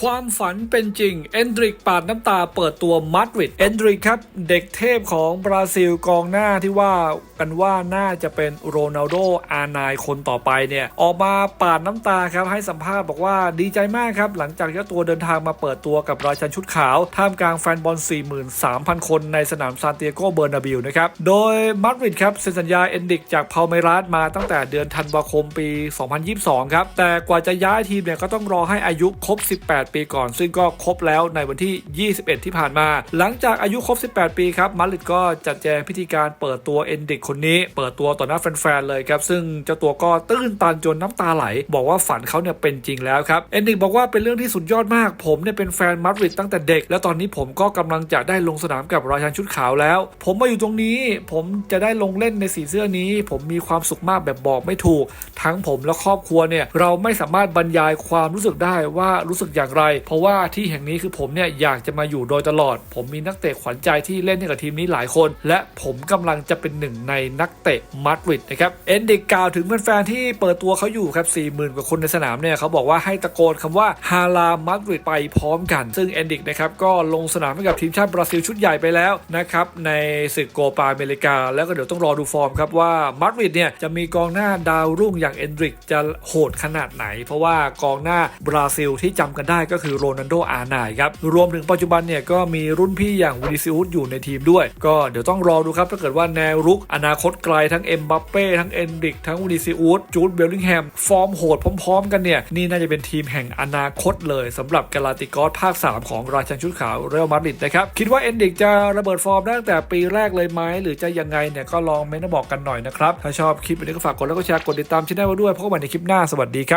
ความฝันเป็นจริง เอนดริกปาดน้ำตาเปิดตัวมาดริด เอนดริกครับ เด็กเทพของบราซิลกองหน้าที่ว่ากันว่าน่าจะเป็นโรนัลโดอาร์นายคนต่อไปเนี่ย ออกมาปาดน้ำตาครับ ให้สัมภาษณ์บอกว่าดีใจมากครับ หลังจากเจ้าตัวเดินทางมาเปิดตัวกับราชันชุดขาว ท่ามกลางแฟนบอล 43,000 คนในสนามซานติเอโกเบอร์นาบิลนะครับ โดยมาดริดครับเซ็นสัญญาเอนดริกจากพาเมรัสมาตั้งแต่เดือนธันวาคมปี 2022 ครับ แต่กว่าจะย้ายทีมเนี่ยก็ต้องรอให้อายุครบ 18ปีก่อน ซึ่งก็ครบแล้วในวันที่ 21 ที่ผ่านมา หลังจากอายุครบ 18 ปีครับมาดริดก็จัดแจงพิธีการเปิดตัวเอนดิกคนนี้ เปิดตัวต่อหน้าแฟนๆเลยครับซึ่งเจ้าตัวก็ตื้นตันจนน้ำตาไหล บอกว่าฝันเขาเนี่ยเป็นจริงแล้วครับเอนดิกบอกว่าเป็นเรื่องที่สุดยอดมาก ผมเนี่ยเป็นแฟนมาดริดตั้งแต่เด็ก แล้วตอนนี้ผมก็กำลังจะได้ลงสนามกับราชันชุดขาวแล้ว ผมมาอยู่ตรงนี้ผมจะได้ลงเล่นในสีเสื้อนี้ ผมมีความสุขมากแบบบอกไม่ถูก ทั้งผมและครอบครัวเนี่ยเราไม่สามารถบรรยายความรู้สึกได้ว่ารู้สึกอย่างไรเพราะว่าที่แห่งนี้คือผมเนี่ยอยากจะมาอยู่โดยตลอด ผมมีนักเตะขวัญใจที่เล่นให้กับทีมนี้หลายคน และผมกำลังจะเป็นหนึ่งในนักเตะมาดริดนะครับเอนดิกกล่าวถึงแฟนๆที่เปิดตัวเขาอยู่ครับ40,000กว่าคนในสนามเนี่ยเขาบอกว่าให้ตะโกนคำว่าฮาลามาดริดไปพร้อมกัน ซึ่งเอนดิกนะครับก็ลงสนามให้กับทีมชาติบราซิลชุดใหญ่ไปแล้วนะครับในศึกโกปาอเมริกา แล้วก็เดี๋ยวต้องรอดูฟอร์มครับว่ามาดริดเนี่ยจะมีกองหน้าดาวรุ่งอย่างเอนดริกจะโหดขนาดไหน เพราะว่ากองหน้าบราซิลที่จำกันได้ก็คือโรนัลโดอาร์ไนายครับ รวมถึงปัจจุบันเนี่ยก็มีรุ่นพี่อย่างวินิซิอุสอยู่ในทีมด้วย ก็เดี๋ยวต้องรอดูครับถ้าเกิดว่าแนวรุกอนาคตไกลทั้งเอ็มบัปเป้ทั้งเอนดิกทั้งวินิซิอุสจูดเบลลิงแฮมฟอร์มโหดพร้อม ๆ กันเนี่ยนี่น่าจะเป็นทีมแห่งอนาคตเลยสำหรับกาลาติกอสภาค 3 ของราชันชุดขาวเรอัลมาดริดนะครับคิดว่าเอนดิกจะระเบิดฟอร์มตั้งแต่ปีแรกเลยไหมหรือจะยังไงเนี่ยก็ลองเมนต์มาบอกกันหน่อยนะครับถ้าชอบคลิปนี้ก็ฝากกดไลค์กดแชร์กดติดตามช่องไว้ด้วยพบกันใหม่ในคลิปหน้าสวัสดีครับ